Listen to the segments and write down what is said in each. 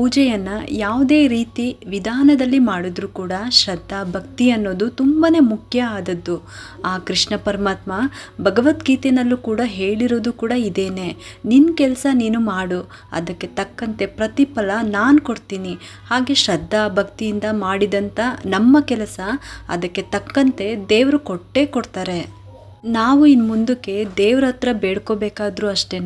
ಪೂಜೆಯನ್ನು ಯಾವುದೇ ರೀತಿ ವಿಧಾನದಲ್ಲಿ ಮಾಡಿದ್ರೂ ಕೂಡ ಶ್ರದ್ಧಾ, ಭಕ್ತಿ ಅನ್ನೋದು ತುಂಬಾ ಮುಖ್ಯ ಆದದ್ದು. ಆ ಕೃಷ್ಣ ಪರಮಾತ್ಮ ಭಗವದ್ಗೀತೆನಲ್ಲೂ ಕೂಡ ಹೇಳಿರೋದು ಕೂಡ ಇದೇನೆ. ನಿನ್ನ ಕೆಲಸ ನೀನು ಮಾಡು. ಅದಕ್ಕೆ ತಕ್ಕಂತೆ ಪ್ರತಿಫಲ ನಾನು ಕೊಡ್ತೀನಿ. ಹಾಗೆ ಶ್ರದ್ಧಾ, ಭಕ್ತಿಯಿಂದ ಮಾಡಿದಂಥ ನಮ್ಮ ಕೆಲಸ, ಅದಕ್ಕೆ ತಕ್ಕಂತೆ ದೇವರು ಕೊಟ್ಟೇ ಕೊಡ್ತಾರೆ. ನಾವು ಇನ್ನು ಮುಂದಕ್ಕೆ ದೇವ್ರ ಹತ್ರ ಬೇಡ್ಕೋಬೇಕಾದ್ರೂ ಅಷ್ಟೇ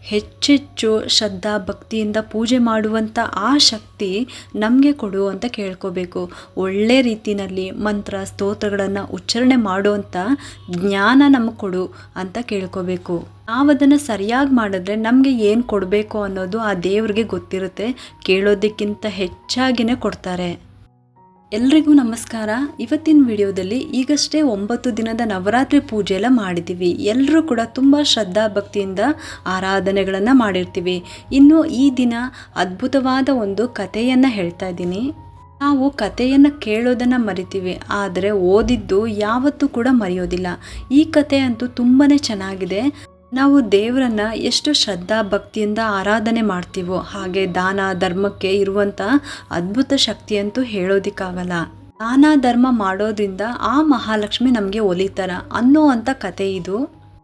ಹೆಚ್ಚೆಚ್ಚು ಶ್ರದ್ಧಾ ಭಕ್ತಿಯಿಂದ ಪೂಜೆ ಮಾಡುವಂಥ ಆ ಶಕ್ತಿ ನಮಗೆ ಕೊಡು ಅಂತ ಕೇಳ್ಕೋಬೇಕು. ಒಳ್ಳೆ ರೀತಿಯಲ್ಲಿ ಮಂತ್ರ, ಸ್ತೋತ್ರಗಳನ್ನು ಉಚ್ಚಾರಣೆ ಮಾಡುವಂಥ ಜ್ಞಾನ ನಮಗೆ ಕೊಡು ಅಂತ ಕೇಳ್ಕೋಬೇಕು. ನಾವು ಅದನ್ನು ಸರಿಯಾಗಿ ಮಾಡಿದ್ರೆ ನಮಗೆ ಏನು ಕೊಡಬೇಕು ಅನ್ನೋದು ಆ ದೇವ್ರಿಗೆ ಗೊತ್ತಿರುತ್ತೆ. ಕೇಳೋದಕ್ಕಿಂತ ಹೆಚ್ಚಾಗಿನೇ ಕೊಡ್ತಾರೆ. ಎಲ್ರಿಗೂ ನಮಸ್ಕಾರ. ಇವತ್ತಿನ ವಿಡಿಯೋದಲ್ಲಿ ಈಗಷ್ಟೇ ಒಂಬತ್ತು ದಿನದ ನವರಾತ್ರಿ ಪೂಜೆ ಎಲ್ಲ ಮಾಡಿದ್ದೀವಿ. ಎಲ್ಲರೂ ಕೂಡ ತುಂಬ ಶ್ರದ್ಧಾ ಭಕ್ತಿಯಿಂದ ಆರಾಧನೆಗಳನ್ನು ಮಾಡಿರ್ತೀವಿ. ಇನ್ನು ಈ ದಿನ ಅದ್ಭುತವಾದ ಒಂದು ಕಥೆಯನ್ನು ಹೇಳ್ತಾ ಇದ್ದೀನಿ. ನಾವು ಕಥೆಯನ್ನು ಕೇಳೋದನ್ನು ಮರಿತೀವಿ. ಆದರೆ ಓದಿದ್ದು ಯಾವತ್ತೂ ಕೂಡ ಮರೆಯೋದಿಲ್ಲ. ಈ ಕಥೆ ಅಂತೂ ತುಂಬಾ ಚೆನ್ನಾಗಿದೆ. ನಾವು ದೇವರನ್ನ ಎಷ್ಟು ಶ್ರದ್ಧಾ ಭಕ್ತಿಯಿಂದ ಆರಾಧನೆ ಮಾಡ್ತೀವೋ ಹಾಗೆ ದಾನ ಧರ್ಮಕ್ಕೆ ಇರುವಂಥ ಅದ್ಭುತ ಶಕ್ತಿ ಅಂತೂ ಹೇಳೋದಿಕ್ಕಾಗಲ್ಲ. ದಾನ ಧರ್ಮ ಮಾಡೋದ್ರಿಂದ ಆ ಮಹಾಲಕ್ಷ್ಮಿ ನಮಗೆ ಒಲಿತಾರ ಅನ್ನೋ ಅಂಥ ಕತೆ ಇದು.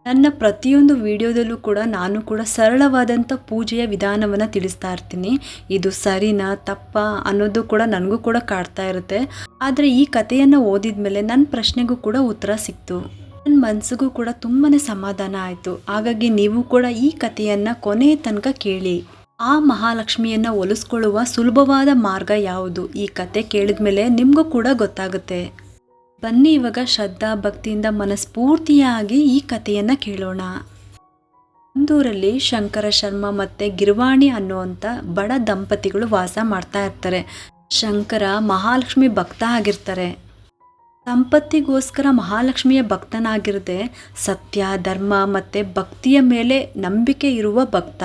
ನನ್ನ ಪ್ರತಿಯೊಂದು ವಿಡಿಯೋದಲ್ಲೂ ಕೂಡ ನಾನು ಕೂಡ ಸರಳವಾದಂಥ ಪೂಜೆಯ ವಿಧಾನವನ್ನು ತಿಳಿಸ್ತಾ ಇರ್ತೀನಿ. ಇದು ಸರಿನಾ ತಪ್ಪ ಅನ್ನೋದು ಕೂಡ ನನಗೂ ಕೂಡ ಕಾಡ್ತಾ ಇರುತ್ತೆ. ಆದರೆ ಈ ಕಥೆಯನ್ನು ಓದಿದ ಮೇಲೆ ನನ್ನ ಪ್ರಶ್ನೆಗೂ ಕೂಡ ಉತ್ತರ ಸಿಕ್ತು. ನನ್ನ ಮನಸ್ಸಿಗೂ ಕೂಡ ತುಂಬಾ ಸಮಾಧಾನ ಆಯಿತು. ಹಾಗಾಗಿ ನೀವು ಕೂಡ ಈ ಕಥೆಯನ್ನು ಕೊನೆಯ ತನಕ ಕೇಳಿ. ಆ ಮಹಾಲಕ್ಷ್ಮಿಯನ್ನು ಒಲಿಸ್ಕೊಳ್ಳುವ ಸುಲಭವಾದ ಮಾರ್ಗ ಯಾವುದು? ಈ ಕತೆ ಕೇಳಿದ ಮೇಲೆ ನಿಮಗೂ ಕೂಡ ಗೊತ್ತಾಗುತ್ತೆ. ಬನ್ನಿ ಇವಾಗ ಶ್ರದ್ಧಾ ಭಕ್ತಿಯಿಂದ ಮನಸ್ಫೂರ್ತಿಯಾಗಿ ಈ ಕಥೆಯನ್ನು ಕೇಳೋಣ. ಒಂದೂರಲ್ಲಿ ಶಂಕರ ಶರ್ಮ ಮತ್ತು ಗಿರ್ವಾಣಿ ಅನ್ನುವಂಥ ಬಡ ದಂಪತಿಗಳು ವಾಸ ಮಾಡ್ತಾ ಇರ್ತಾರೆ. ಶಂಕರ ಮಹಾಲಕ್ಷ್ಮಿ ಭಕ್ತ ಆಗಿರ್ತಾರೆ. ಸಂಪತ್ತಿಗೋಸ್ಕರ ಮಹಾಲಕ್ಷ್ಮಿಯ ಭಕ್ತನಾಗಿರದೆ ಸತ್ಯ, ಧರ್ಮ ಮತ್ತು ಭಕ್ತಿಯ ಮೇಲೆ ನಂಬಿಕೆ ಇರುವ ಭಕ್ತ.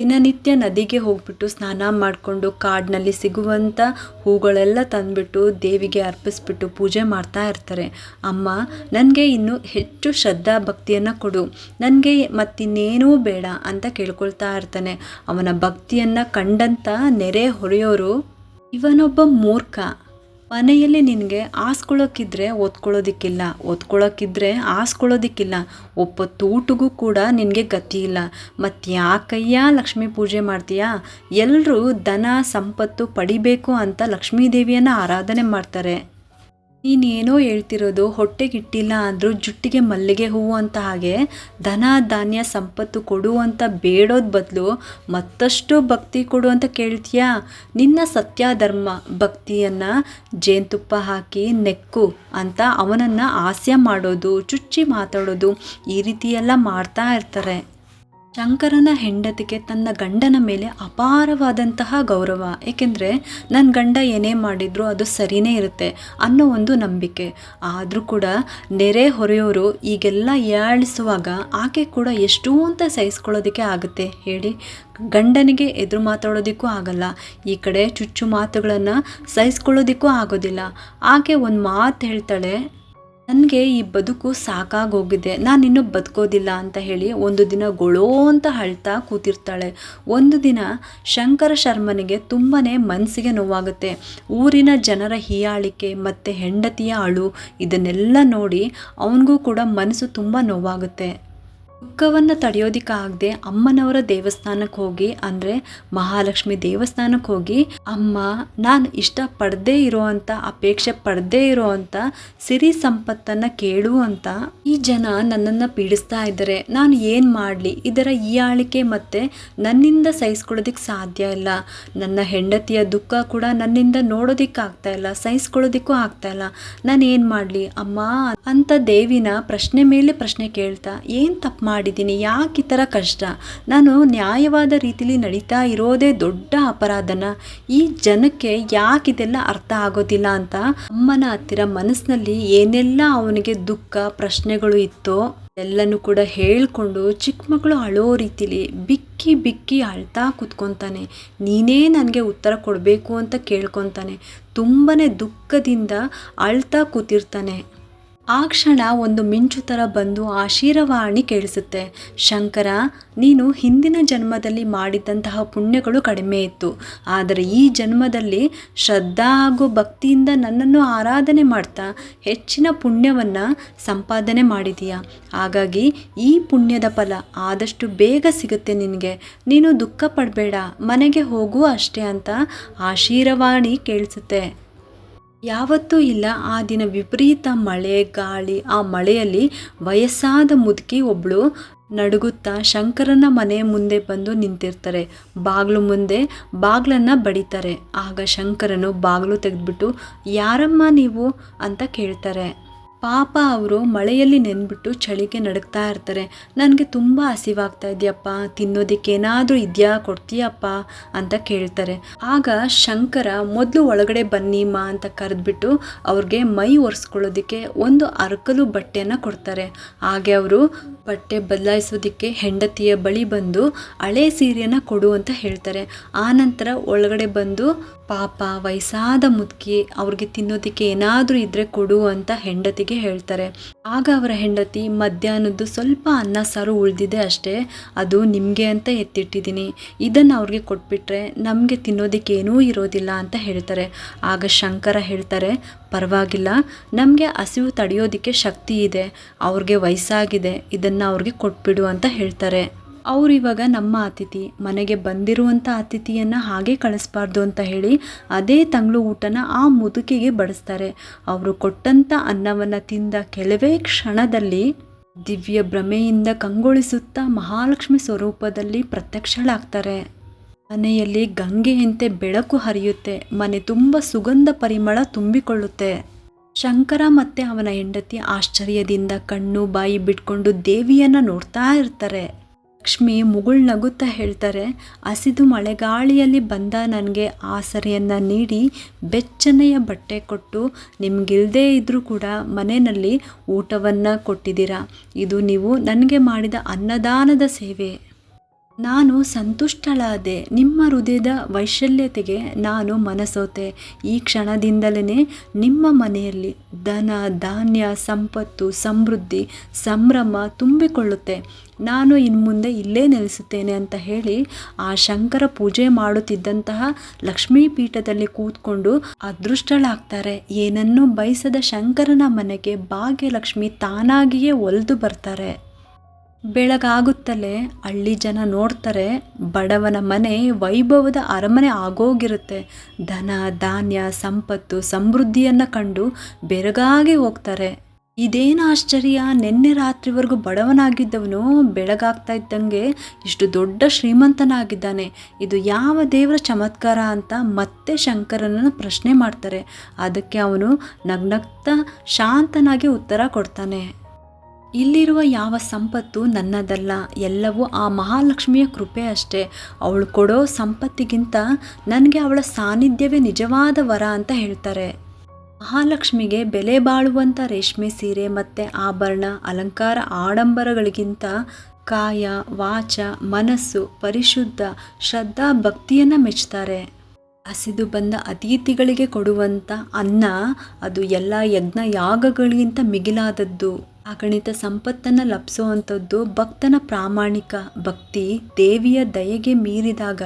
ದಿನನಿತ್ಯ ನದಿಗೆ ಹೋಗ್ಬಿಟ್ಟು ಸ್ನಾನ ಮಾಡಿಕೊಂಡು ಕಾಡಿನಲ್ಲಿ ಸಿಗುವಂಥ ಹೂಗಳೆಲ್ಲ ತಂದುಬಿಟ್ಟು ದೇವಿಗೆ ಅರ್ಪಿಸ್ಬಿಟ್ಟು ಪೂಜೆ ಮಾಡ್ತಾ ಇರ್ತಾರೆ. ಅಮ್ಮ, ನನಗೆ ಇನ್ನೂ ಹೆಚ್ಚು ಶ್ರದ್ಧಾ ಭಕ್ತಿಯನ್ನು ಕೊಡು. ನನಗೆ ಮತ್ತಿನ್ನೇನೂ ಬೇಡ ಅಂತ ಕೇಳ್ಕೊಳ್ತಾ ಇರ್ತಾನೆ. ಅವನ ಭಕ್ತಿಯನ್ನು ಕಂಡಂಥ ನೆರೆ ಹೊರೆಯೋರು ಇವನೊಬ್ಬ ಮೂರ್ಖ. ಮನೆಯಲ್ಲಿ ನಿನಗೆ ಆಸ್ಕೊಳ್ಳೋಕ್ಕಿದ್ರೆ ಓದ್ಕೊಳ್ಳೋದಿಕ್ಕಿಲ್ಲ, ಓದ್ಕೊಳ್ಳೋಕ್ಕಿದ್ರೆ ಆಸ್ಕೊಳ್ಳೋದಿಕ್ಕಿಲ್ಲ ಒಪ್ಪತ್ತು ಊಟಗೂ ಕೂಡ ನಿನಗೆ ಗತಿ ಇಲ್ಲ. ಮತ್ತು ಯಾಕಯ್ಯ ಲಕ್ಷ್ಮೀ ಪೂಜೆ ಮಾಡ್ತೀಯಾ? ಎಲ್ಲರೂ ಧನ, ಸಂಪತ್ತು ಪಡಿಬೇಕು ಅಂತ ಲಕ್ಷ್ಮೀ ದೇವಿಯನ್ನು ಆರಾಧನೆ ಮಾಡ್ತಾರೆ. ನೀನೇನೋ ಹೇಳ್ತಿರೋದು ಹೊಟ್ಟೆಗಿಟ್ಟಿಲ್ಲ ಅಂದರೂ ಜುಟ್ಟಿಗೆ ಮಲ್ಲಿಗೆ ಹೂವು ಅಂತ ಹಾಗೆ ಧನ, ಧಾನ್ಯ, ಸಂಪತ್ತು ಕೊಡುವಂತ ಬೇಡೋದ್ ಬದಲು ಮತ್ತಷ್ಟು ಭಕ್ತಿ ಕೊಡು ಅಂತ ಕೇಳ್ತೀಯಾ? ನಿನ್ನ ಸತ್ಯ ಧರ್ಮ ಭಕ್ತಿಯನ್ನು ಜೇನುತುಪ್ಪ ಹಾಕಿ ನೆಕ್ಕು ಅಂತ ಅವನನ್ನು ಹಾಸ್ಯ ಮಾಡೋದು, ಚುಚ್ಚಿ ಮಾತಾಡೋದು ಈ ರೀತಿಯೆಲ್ಲ ಮಾಡ್ತಾ ಇರ್ತಾರೆ. ಶಂಕರನ ಹೆಂಡತಿಗೆ ತನ್ನ ಗಂಡನ ಮೇಲೆ ಅಪಾರವಾದಂತಹ ಗೌರವ. ಏಕೆಂದರೆ ನನ್ನ ಗಂಡ ಏನೇ ಮಾಡಿದರೂ ಅದು ಸರಿಯೇ ಇರುತ್ತೆ ಅನ್ನೋ ಒಂದು ನಂಬಿಕೆ. ಆದರೂ ಕೂಡ ನೆರೆ ಹೊರೆಯೋರು ಈಗೆಲ್ಲ ಏಳಿಸುವಾಗ ಆಕೆ ಕೂಡ ಎಷ್ಟು ಅಂತ ಸಹಿಸ್ಕೊಳ್ಳೋದಕ್ಕೆ ಆಗುತ್ತೆ. ಹೇಳಿ, ಗಂಡನಿಗೆ ಎದುರು ಮಾತಾಡೋದಕ್ಕೂ ಆಗಲ್ಲ. ಈ ಕಡೆ ಚುಚ್ಚು ಮಾತುಗಳನ್ನು ಸಹಿಸ್ಕೊಳ್ಳೋದಕ್ಕೂ ಆಗೋದಿಲ್ಲ. ಆಕೆ ಒಂದು ಮಾತು ಹೇಳ್ತಾಳೆ ನನಗೆ ಈ ಬದುಕು ಸಾಕಾಗೋಗಿದೆ. ನಾನು ಇನ್ನೂ ಬದುಕೋದಿಲ್ಲ ಅಂತ ಹೇಳಿ ಒಂದು ದಿನ ಗೊಳೋ ಅಂತ ಅಳ್ತಾ ಕೂತಿರ್ತಾಳೆ. ಒಂದು ದಿನ ಶಂಕರ ಶರ್ಮನಿಗೆ ತುಂಬಾ ಮನಸ್ಸಿಗೆ ನೋವಾಗುತ್ತೆ. ಊರಿನ ಜನರ ಹೀಯಾಳಿಕೆ ಮತ್ತು ಹೆಂಡತಿಯ ಅಳು ಇದನ್ನೆಲ್ಲ ನೋಡಿ ಅವನಿಗೂ ಕೂಡ ಮನಸ್ಸು ತುಂಬ ನೋವಾಗುತ್ತೆ. ದುಃಖವನ್ನು ತಡೆಯೋದಿಕ್ಕಾಗದೆ ಅಮ್ಮನವರ ದೇವಸ್ಥಾನಕ್ಕೆ ಹೋಗಿ, ಅಂದರೆ ಮಹಾಲಕ್ಷ್ಮಿ ದೇವಸ್ಥಾನಕ್ಕೆ ಹೋಗಿ, ಅಮ್ಮ, ನಾನು ಇಷ್ಟಪಡದೇ ಇರೋವಂಥ ಅಪೇಕ್ಷೆ ಪಡದೇ ಇರೋವಂಥ ಸಿರಿ ಸಂಪತ್ತನ್ನು ಕೇಳು ಈ ಜನ ನನ್ನನ್ನು ಪೀಡಿಸ್ತಾ ಇದ್ದಾರೆ. ನಾನು ಏನು ಮಾಡಲಿ? ಇದರ ಈ ಆಳಿಕೆ ಮತ್ತು ನನ್ನಿಂದ ಸಹಿಸ್ಕೊಳ್ಳೋದಿಕ್ಕೆ ಸಾಧ್ಯ ಇಲ್ಲ. ನನ್ನ ಹೆಂಡತಿಯ ದುಃಖ ಕೂಡ ನನ್ನಿಂದ ನೋಡೋದಿಕ್ಕಾಗ್ತಾ ಇಲ್ಲ, ಸಹಿಸ್ಕೊಳ್ಳೋದಿಕ್ಕೂ ಆಗ್ತಾ ಇಲ್ಲ. ನಾನು ಏನು ಮಾಡಲಿ? ಅಮ್ಮ, ಅಂತ ದೇವಿನ ಪ್ರಶ್ನೆ ಮೇಲೆ ಪ್ರಶ್ನೆ ಕೇಳ್ತಾ, ಏನು ತಪ್ಪು ಮಾಡಿದ್ದೀನಿ. ಯಾಕೆ ಈ ಥರ ಕಷ್ಟ? ನಾನು ನ್ಯಾಯವಾದ ರೀತಿಲಿ ನಡೀತಾ ಇರೋದೇ ದೊಡ್ಡ ಅಪರಾಧನ. ಈ ಜನಕ್ಕೆ ಯಾಕೆ ಇದೆಲ್ಲ ಅರ್ಥ ಆಗೋದಿಲ್ಲ ಅಂತ ಅಮ್ಮನ ಹತ್ತಿರ ಮನಸ್ಸಿನಲ್ಲಿ ಏನೆಲ್ಲ ಅವನಿಗೆ ದುಃಖ, ಪ್ರಶ್ನೆಗಳು ಇತ್ತೋ ಎಲ್ಲನೂ ಕೂಡ ಹೇಳ್ಕೊಂಡು ಚಿಕ್ಕ ಮಕ್ಕಳು ಅಳೋ ರೀತಿಲಿ ಬಿಕ್ಕಿ ಬಿಕ್ಕಿ ಅಳ್ತಾ ಕೂತ್ಕೊತಾನೆ. ನೀನೇ ನನಗೆ ಉತ್ತರ ಕೊಡಬೇಕು ಅಂತ ಕೇಳ್ಕೊತಾನೆ. ತುಂಬಾ ದುಃಖದಿಂದ ಅಳ್ತಾ ಕೂತಿರ್ತಾನೆ. ಆ ಕ್ಷಣ ಒಂದು ಮಿಂಚು ಥರ ಬಂದು ಆಶೀರವಾಣಿ ಕೇಳಿಸುತ್ತೆ. ಶಂಕರ, ನೀನು ಹಿಂದಿನ ಜನ್ಮದಲ್ಲಿ ಮಾಡಿದಂತಹ ಪುಣ್ಯಗಳು ಕಡಿಮೆ ಇತ್ತು. ಆದರೆ ಈ ಜನ್ಮದಲ್ಲಿ ಶ್ರದ್ಧಾ ಹಾಗೂ ಭಕ್ತಿಯಿಂದ ನನ್ನನ್ನು ಆರಾಧನೆ ಮಾಡ್ತಾ ಹೆಚ್ಚಿನ ಪುಣ್ಯವನ್ನು ಸಂಪಾದನೆ ಮಾಡಿದೀಯ. ಹಾಗಾಗಿ ಈ ಪುಣ್ಯದ ಫಲ ಆದಷ್ಟು ಬೇಗ ಸಿಗುತ್ತೆ ನಿನಗೆ. ನೀನು ದುಃಖ ಪಡಬೇಡ, ಮನೆಗೆ ಹೋಗು ಅಷ್ಟೇ ಅಂತ ಆಶೀರ್ವಾಣಿ ಕೇಳಿಸುತ್ತೆ. ಯಾವತ್ತೂ ಇಲ್ಲ. ಆ ದಿನ ವಿಪರೀತ ಮಳೆ, ಗಾಳಿ. ಆ ಮಳೆಯಲ್ಲಿ ವಯಸ್ಸಾದ ಮುದುಕಿ ಒಬ್ಬಳು ನಡುಗುತ್ತಾ ಶಂಕರನ ಮನೆ ಮುಂದೆ ಬಂದು ನಿಂತಿರ್ತಾರೆ. ಬಾಗಿಲು ಮುಂದೆ ಬಾಗಿಲನ್ನು ಬಡಿತಾರೆ. ಆಗ ಶಂಕರನು ಬಾಗಿಲು ತೆಗೆದ್ಬಿಟ್ಟು, ಯಾರಮ್ಮ ನೀವು? ಅಂತ ಕೇಳ್ತಾರೆ. ಪಾಪ ಅವರು ಮಳೆಯಲ್ಲಿ ನೆನ್ಬಿಟ್ಟು ಚಳಿಗೆ ನಡುಗ್ತಾ ಇರ್ತಾರೆ. ನನಗೆ ತುಂಬ ಹಸಿವಾಗ್ತಾ ಇದೆಯಪ್ಪ, ತಿನ್ನೋದಕ್ಕೆ ಏನಾದರೂ ಇದೆಯಾ, ಕೊಡ್ತೀಯಪ್ಪ ಅಂತ ಕೇಳ್ತಾರೆ. ಆಗ ಶಂಕರ ಮೊದಲು ಒಳಗಡೆ ಬನ್ನಿಮ್ಮ ಅಂತ ಕರೆದ್ಬಿಟ್ಟು ಅವ್ರಿಗೆ ಮೈ ಒರೆಸ್ಕೊಳ್ಳೋದಕ್ಕೆ ಒಂದು ಅರಕಲು ಬಟ್ಟೆಯನ್ನು ಕೊಡ್ತಾರೆ. ಹಾಗೆ ಅವರು ಬಟ್ಟೆ ಬದಲಾಯಿಸೋದಕ್ಕೆ ಹೆಂಡತಿಯ ಬಳಿ ಬಂದು ಹಳೆ ಸೀರೆಯನ್ನು ಕೊಡು ಅಂತ ಹೇಳ್ತಾರೆ. ಆನಂತರ ಒಳಗಡೆ ಬಂದು ಪಾಪ ವಯಸ್ಸಾದ ಮುದುಕಿ ಅವ್ರಿಗೆ ತಿನ್ನೋದಕ್ಕೆ ಏನಾದರೂ ಇದ್ದರೆ ಕೊಡು ಅಂತ ಹೆಂಡತಿಗೆ ಹೇಳ್ತಾರೆ. ಆಗ ಅವರ ಹೆಂಡತಿ ಮಧ್ಯಾಹ್ನದ್ದು ಸ್ವಲ್ಪ ಅನ್ನ ಸಾರು ಉಳಿದಿದೆ ಅಷ್ಟೇ, ಅದು ನಿಮಗೆ ಅಂತ ಎತ್ತಿಟ್ಟಿದ್ದೀನಿ. ಇದನ್ನು ಅವ್ರಿಗೆ ಕೊಟ್ಬಿಟ್ರೆ ನಮಗೆ ತಿನ್ನೋದಕ್ಕೆ ಏನೂ ಇರೋದಿಲ್ಲ ಅಂತ ಹೇಳ್ತಾರೆ. ಆಗ ಶಂಕರ ಹೇಳ್ತಾರೆ, ಪರವಾಗಿಲ್ಲ, ನಮಗೆ ಹಸಿವು ತಡೆಯೋದಕ್ಕೆ ಶಕ್ತಿ ಇದೆ, ಅವ್ರಿಗೆ ವಯಸ್ಸಾಗಿದೆ, ಇದನ್ನು ಅವ್ರಿಗೆ ಕೊಟ್ಬಿಡು ಅಂತ ಹೇಳ್ತಾರೆ. ಅವ್ರು ಇವಾಗ ನಮ್ಮ ಅತಿಥಿ, ಮನೆಗೆ ಬಂದಿರುವಂಥ ಅತಿಥಿಯನ್ನು ಹಾಗೆ ಕಳಿಸ್ಬಾರ್ದು ಅಂತ ಹೇಳಿ ಅದೇ ತಂಗ್ಳು ಊಟನ ಆ ಮುದುಕಿಗೆ ಬಡಿಸ್ತಾರೆ. ಅವರು ಕೊಟ್ಟಂಥ ಅನ್ನವನ್ನು ತಿಂದ ಕೆಲವೇ ಕ್ಷಣದಲ್ಲಿ ದಿವ್ಯ ಭ್ರಮೆಯಿಂದ ಕಂಗೊಳಿಸುತ್ತಾ ಮಹಾಲಕ್ಷ್ಮಿ ಸ್ವರೂಪದಲ್ಲಿ ಪ್ರತ್ಯಕ್ಷಳಾಗ್ತಾರೆ. ಮನೆಯಲ್ಲಿ ಗಂಗೆಯಂತೆ ಬೆಳಕು ಹರಿಯುತ್ತೆ, ಮನೆ ತುಂಬ ಸುಗಂಧ ಪರಿಮಳ ತುಂಬಿಕೊಳ್ಳುತ್ತೆ. ಶಂಕರ ಮತ್ತೆ ಅವನ ಹೆಂಡತಿ ಆಶ್ಚರ್ಯದಿಂದ ಕಣ್ಣು ಬಾಯಿ ಬಿಟ್ಕೊಂಡು ದೇವಿಯನ್ನ ನೋಡ್ತಾ ಇರ್ತಾರೆ. ಲಕ್ಷ್ಮಿ ಮುಗುಳ್ ನಗುತ್ತಾ ಹೇಳ್ತಾರೆ, ಹಸಿದು ಮಳೆಗಾಳಿಯಲ್ಲಿ ಬಂದ ನನಗೆ ಆಸರೆಯನ್ನು ನೀಡಿ ಬೆಚ್ಚನೆಯ ಬಟ್ಟೆ ಕೊಟ್ಟು ನಿಮಗಿಲ್ಲದೇ ಇದ್ದರೂ ಕೂಡ ಮನೆಯಲ್ಲಿ ಊಟವನ್ನು ಕೊಟ್ಟಿದ್ದೀರಾ? ಇದು ನೀವು ನನಗೆ ಮಾಡಿದ ಅನ್ನದಾನದ ಸೇವೆ. ನಾನು ಸಂತುಷ್ಟಳಾದೆ ನಿಮ್ಮ ಹೃದಯದ ವೈಶಲ್ಯತೆಗೆ ನಾನು ಮನಸೋತೆ. ಈ ಕ್ಷಣದಿಂದಲೇ ನಿಮ್ಮ ಮನೆಯಲ್ಲಿ ಧನ, ಧಾನ್ಯ, ಸಂಪತ್ತು, ಸಮೃದ್ಧಿ, ಸಂಭ್ರಮ ತುಂಬಿಕೊಳ್ಳುತ್ತೆ. ನಾನು ಇನ್ನು ಮುಂದೆ ಇಲ್ಲೇ ನೆಲೆಸುತ್ತೇನೆ ಅಂತ ಹೇಳಿ ಆ ಶಂಕರ ಪೂಜೆ ಮಾಡುತ್ತಿದ್ದಂತಹ ಲಕ್ಷ್ಮೀ ಪೀಠದಲ್ಲಿ ಕೂತ್ಕೊಂಡು ಅದೃಷ್ಟಳಾಗ್ತಾರೆ. ಏನನ್ನೂ ಬಯಸದ ಶಂಕರನ ಮನೆಗೆ ಭಾಗ್ಯಲಕ್ಷ್ಮಿ ತಾನಾಗಿಯೇ ಒಲಿದು ಬರ್ತಾರೆ. ಬೆಳಗಾಗುತ್ತಲೇ ಹಳ್ಳಿ ಜನ ನೋಡ್ತಾರೆ, ಬಡವನ ಮನೆ ವೈಭವದ ಅರಮನೆ ಆಗೋಗಿರುತ್ತೆ. ಧನ, ಧಾನ್ಯ, ಸಂಪತ್ತು, ಸಮೃದ್ಧಿಯನ್ನು ಕಂಡು ಬೆರಗಾಗಿ ಹೋಗ್ತಾರೆ. ಇದೇನು ಆಶ್ಚರ್ಯ, ನಿನ್ನೆ ರಾತ್ರಿವರೆಗೂ ಬಡವನಾಗಿದ್ದವನು ಬೆಳಗಾಗ್ತಾ ಇದ್ದಂಗೆ ಇಷ್ಟು ದೊಡ್ಡ ಶ್ರೀಮಂತನಾಗಿದ್ದಾನೆ. ಇದು ಯಾವ ದೇವರ ಚಮತ್ಕಾರ ಅಂತ ಮತ್ತೆ ಶಂಕರನನ್ನು ಪ್ರಶ್ನೆ ಮಾಡ್ತಾರೆ. ಅದಕ್ಕೆ ಅವನು ನಗ್ನಗ್ತಾ ಶಾಂತನಾಗಿ ಉತ್ತರ ಕೊಡ್ತಾನೆ. ಇಲ್ಲಿರುವ ಯಾವ ಸಂಪತ್ತು ನನ್ನದಲ್ಲ, ಎಲ್ಲವೂ ಆ ಮಹಾಲಕ್ಷ್ಮಿಯ ಕೃಪೆ ಅಷ್ಟೇ. ಅವಳು ಕೊಡೋ ಸಂಪತ್ತಿಗಿಂತ ನನಗೆ ಅವಳ ಸಾನ್ನಿಧ್ಯವೇ ನಿಜವಾದ ವರ ಅಂತ ಹೇಳ್ತಾರೆ. ಮಹಾಲಕ್ಷ್ಮಿಗೆ ಬೆಲೆ ಬಾಳುವಂಥ ರೇಷ್ಮೆ ಸೀರೆ ಮತ್ತು ಆಭರಣ, ಅಲಂಕಾರ ಆಡಂಬರಗಳಿಗಿಂತ ಕಾಯ, ವಾಚ, ಮನಸ್ಸು ಪರಿಶುದ್ಧ, ಶ್ರದ್ಧಾ ಭಕ್ತಿಯನ್ನು ಮೆಚ್ತಾರೆ. ಹಸಿದು ಬಂದ ಅತಿಥಿಗಳಿಗೆ ಕೊಡುವಂಥ ಅನ್ನ ಅದು ಎಲ್ಲ ಯಜ್ಞ ಯಾಗಗಳಿಗಿಂತ ಮಿಗಿಲಾದದ್ದು. ಅಗಣಿತ ಸಂಪತ್ತನ್ನು ಲಭಿಸುವಂಥದ್ದು ಭಕ್ತನ ಪ್ರಾಮಾಣಿಕ ಭಕ್ತಿ, ದೇವಿಯ ದಯೆಗೆ ಮೀರಿದಾಗ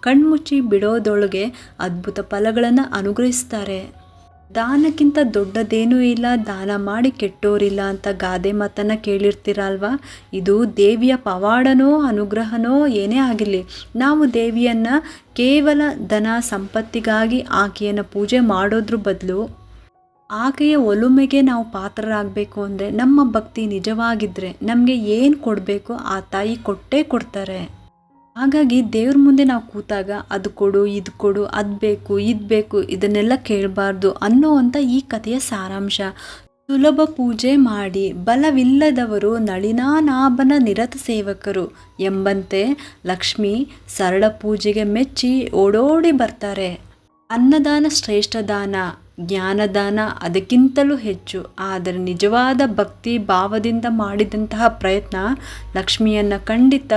ಕಣ್ಮುಚ್ಚಿ ಬಿಡೋದೊಳಗೆ ಅದ್ಭುತ ಫಲಗಳನ್ನು ಅನುಗ್ರಹಿಸ್ತಾರೆ. ದಾನಕ್ಕಿಂತ ದೊಡ್ಡದೇನೂ ಇಲ್ಲ, ದಾನ ಮಾಡಿ ಕೆಟ್ಟೋರಿಲ್ಲ ಅಂತ ಗಾದೆ ಮಾತನ್ನು ಕೇಳಿರ್ತೀರಲ್ವಾ? ಇದು ದೇವಿಯ ಪವಾಡನೋ, ಅನುಗ್ರಹನೋ ಏನೇ ಆಗಿರಲಿ, ನಾವು ದೇವಿಯನ್ನು ಕೇವಲ ಧನ ಸಂಪತ್ತಿಗಾಗಿ ಆಕೆಯನ್ನು ಪೂಜೆ ಮಾಡೋದ್ರ ಬದಲು ಆಕೆಯ ಒಲುಮೆಗೆ ನಾವು ಪಾತ್ರರಾಗಬೇಕು ಅಂದರೆ ನಮ್ಮ ಭಕ್ತಿ ನಿಜವಾಗಿದ್ದರೆ ನಮಗೆ ಏನು ಕೊಡಬೇಕು ಆ ತಾಯಿ ಕೊಟ್ಟೇ ಕೊಡ್ತಾರೆ. ಹಾಗಾಗಿ ದೇವ್ರ ಮುಂದೆ ನಾವು ಕೂತಾಗ ಅದು ಕೊಡು, ಇದು ಕೊಡು, ಅದು ಬೇಕು, ಇದು ಬೇಕು, ಇದನ್ನೆಲ್ಲ ಕೇಳಬಾರ್ದು ಅನ್ನೋವಂಥ ಈ ಕಥೆಯ ಸಾರಾಂಶ. ಸುಲಭ ಪೂಜೆ ಮಾಡಿ ಬಲವಿಲ್ಲದವರು ನಳಿನಾನಾಭನ ನಿರತ ಸೇವಕರು ಎಂಬಂತೆ ಲಕ್ಷ್ಮಿ ಸರಳ ಪೂಜೆಗೆ ಮೆಚ್ಚಿ ಓಡೋಡಿ ಬರ್ತಾರೆ. ಅನ್ನದಾನ ಶ್ರೇಷ್ಠ ದಾನ. ಜ್ಞಾನದಾನ ಅದಕ್ಕಿಂತಲೂ ಹೆಚ್ಚು. ಆದರೆ ನಿಜವಾದ ಭಕ್ತಿ ಭಾವದಿಂದ ಮಾಡಿದಂತಹ ಪ್ರಯತ್ನ ಲಕ್ಷ್ಮಿಯನ್ನು ಖಂಡಿತ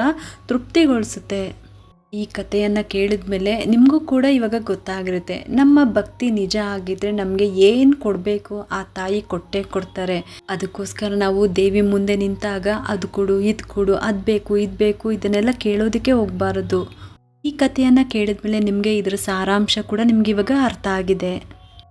ತೃಪ್ತಿಗೊಳಿಸುತ್ತೆ. ಈ ಕಥೆಯನ್ನು ಕೇಳಿದ್ಮೇಲೆ ನಿಮಗೂ ಕೂಡ ಇವಾಗ ಗೊತ್ತಾಗಿರುತ್ತೆ. ನಮ್ಮ ಭಕ್ತಿ ನಿಜ ಆಗಿದ್ರೆ ನಮಗೆ ಏನು ಕೊಡಬೇಕು? ಆ ತಾಯಿ ಕೊಟ್ಟೆ ಕೊಡ್ತಾರೆ. ಅದಕ್ಕೋಸ್ಕರ ನಾವು ದೇವಿ ಮುಂದೆ ನಿಂತಾಗ ಅದು ಕೊಡು, ಇದು ಕೊಡು, ಅದು ಬೇಕು, ಇದು ಬೇಕು ಇದನ್ನೆಲ್ಲ ಕೇಳೋದಕ್ಕೆ ಹೋಗಬಾರದು. ಈ ಕಥೆಯನ್ನು ಕೇಳಿದ್ಮೇಲೆ ನಿಮಗೆ ಇದರ ಸಾರಾಂಶ ಕೂಡ ನಿಮಗೆ ಇವಾಗ ಅರ್ಥ ಆಗಿದೆ.